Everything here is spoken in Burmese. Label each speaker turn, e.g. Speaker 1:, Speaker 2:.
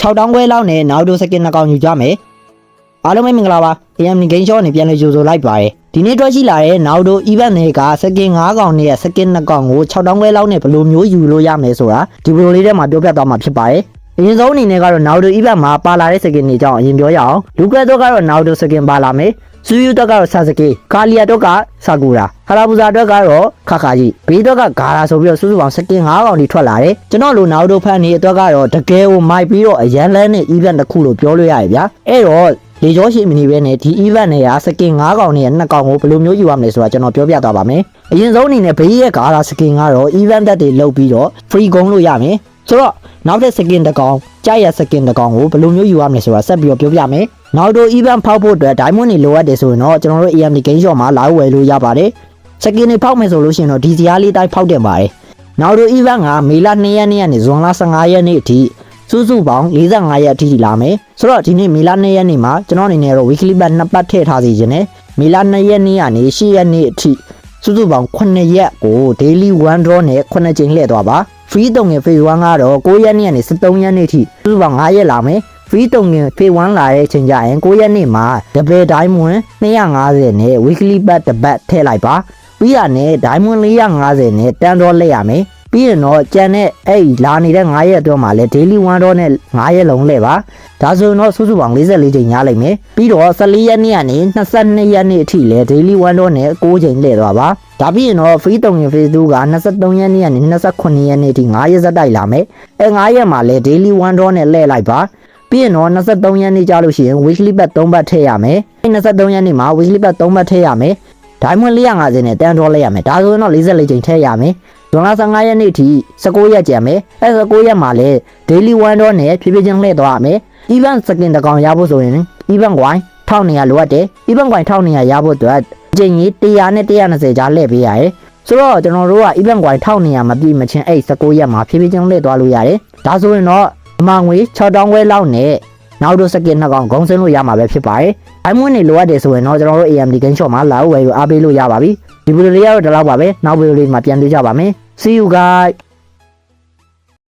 Speaker 1: 6တောင်းခွဲလောက်နဲ့နောက်ဒိုစကင်နှစ်ကောင်ယူကြမယ်အားလုံးပဲမင်္ဂလာပါ AM Game Show နဲ့ပြန်လည်ကြိုဆိုလိုက်ပါတယ်ဒီနေ့တွေ့ရှိလာတဲ့နောက်ဒို event တွေကစကင်9ကောင်နဲ့စကင်2ကောင်ကို6တောင်းခွဲလောက်နဲ့ဘယ်လိုမျိုးယူလို့ရမလဲဆိုတာဒီဗီဒီယိုလေးထဲမှာပြောပြသွားမှာဖြစ်ပါတယ်အရင်ဆုံးအနေနဲ့ကတော့နောက်ဒို event မှာပါလာတဲ့စကင်တွေကြောင့်အရင်ပြောရအောင်လူကွဲတော့ကတော့နောက်ဒိုစကင်ပါလာမယ် စူယူတော့ကတော့ဆာစကေကာလီယာတော့ကဆာကူရာဟာရာဘူဇာတော့ကတော့ခခါကြီးဘေးတော့ကဂါရာဆိုပြီးတော့စုစုပေါင်းစကင်9ကောင်တွေထွက်လာတယ်ကျွန်တော်လိုနောက်ဒိုဖန်နေအတွက်ကတော့တကယ်ကိုမိုက်ပြီးတော့အရန်လန်းနဲ့ event တစ်ခုလို့ပြောလို့ရတယ်ဗျာအဲ့တော့လေကျော်ရှိမနေပဲနဲ့ဒီ event နဲ့ရာစကင်9ကောင်နဲ့2ကောင်ကိုဘယ်လိုမျိုးယူရမလဲဆိုတာကျွန်တော်ပြောပြသွားပါမယ်အရင်ဆုံးအနေနဲ့ဘေးရဲ့ဂါရာစကင်ကတော့ event တက်တွေလုပ်ပြီးတော့ free ဂုံးလို့ရမယ် ဆိုတော့နောက်တဲ့စကင်တစ်ကောင်ကြာရစကင်တစ်ကောင်ကိုဘယ်လိုမျိုးယူရမလဲဆိုတာဆက်ပြီးတော့ပြောပြမယ်နောက်တော့ event ဖောက်ဖို့အတွက် diamond တွေလိုအပ်တယ်ဆိုရင်တော့ကျွန်တော်တို့ AMD game shop မှာလာဝယ်လို့ရပါတယ်စကင်တွေဖောက်မယ်ဆိုလို့ရှိရင်တော့ဒီစရာလေးတိုင်းဖောက်တင်ပါတယ်နောက်တော့ event ကမေလ2ရက်နေ့ကနေဇွန်လ15ရက်နေ့အထိစုစုပေါင်း45ရက်အထိလာမယ်ဆိုတော့ဒီနေ့မေလ2ရက်နေ့မှာကျွန်တော်အနေနဲ့တော့ weekly bat နှစ်ပတ်ထည့်ထားစီခြင်းနဲ့မေလ2ရက်နေ့ကနေ10ရက်နေ့အထိစုစုပေါင်း9ရက်ကို daily 1 draw နဲ့9ချိန်လှည့်သွားပါ free တုံငယ် phase 1ကတော့9ရက်နေ့ကနေ13ရက်နေ့ထိစုစုပေါင်း9ရက်လာမယ် free တုံငယ် phase 1လာတဲ့အချိန်ကျရင်9ရက်နေ့မှာ double diamond 250နဲ့ weekly bat တစ်ပတ်ထည့်လိုက်ပါပြီးရနဲ့ diamond 450နဲ့တန်တော့လက်ရမယ် ပြီးရင်တော့ကြံတဲ့အဲ့ဒီလာနေတဲ့9ရက်အတွင်းမှာလဲ daily 1တော့နဲ့9ရက်လုံးလဲပါဒါဆိုရင်တော့စုစုပေါင်း44ချိန်ညလိုက်မယ်ပြီးတော့14ရက်နေ့ကနေ22ရက်နေ့အထိလဲ daily 1တော့နဲ့9ချိန်လဲသွားပါဒါပြီးရင်တော့ free တုံငင် phase 2က23ရက်နေ့ကနေ28ရက်နေ့အထိ9ရက်ဇက်တိုက်လာမယ်အဲ9ရက်မှာလဲ daily 1တော့နဲ့လဲလိုက်ပါပြီးရင်တော့23ရက်နေ့ကြာလို့ရှိရင် weekly bet 3ဘတ်ထည့်ရမယ်အဲ23ရက်နေ့မှာ weekly bet 3ဘတ်ထည့်ရမယ် diamond 450နဲ့တန်တော်လဲရမယ်ဒါဆိုရင်တော့44ချိန်ထည့်ရမယ် ဇွန်လ15ရက်နေ့ထိ19ရက်ကျန်မယ်အဲ19ရက်မှာလဲ daily 1တော့နဲ့ဖြည်းဖြည်းချင်းလှည့်သွားရမယ် event skin တစ်ကောင်ရဖို့ဆိုရင် event coin 1200လိုအပ်တယ် event coin 1200ရဖို့အတွက်အချိန်ကြီး100နဲ့120ကြားလှည့်ပေးရတယ်ဆိုတော့ကျွန်တော်တို့က event coin 1200မပြည့်မချင်းအဲ့19ရက်မှာဖြည်းဖြည်းချင်းလှည့်သွားလို့ရတယ်ဒါဆိုရင်တော့အမှန်ငွေ6000ဝဲလောက်နဲ့နောက်တော့စကင်နှစ်ကောင်ဂုံးစင်းလို့ရမှာပဲဖြစ်ပါတယ်။ iMon နေလိုအပ်တယ်ဆိုရင်တော့ကျွန်တော်တို့ AMD Game Shop မှာလာဝယ်ယူအားပေးလို့ရပါပြီ။ ဒီဗီဒီယိုလေးကတော့ဒီလောက်ပါပဲ။နောက်ဗီဒီယိုလေးမှာပြန်တွေ့ကြပါမယ်။ See you guys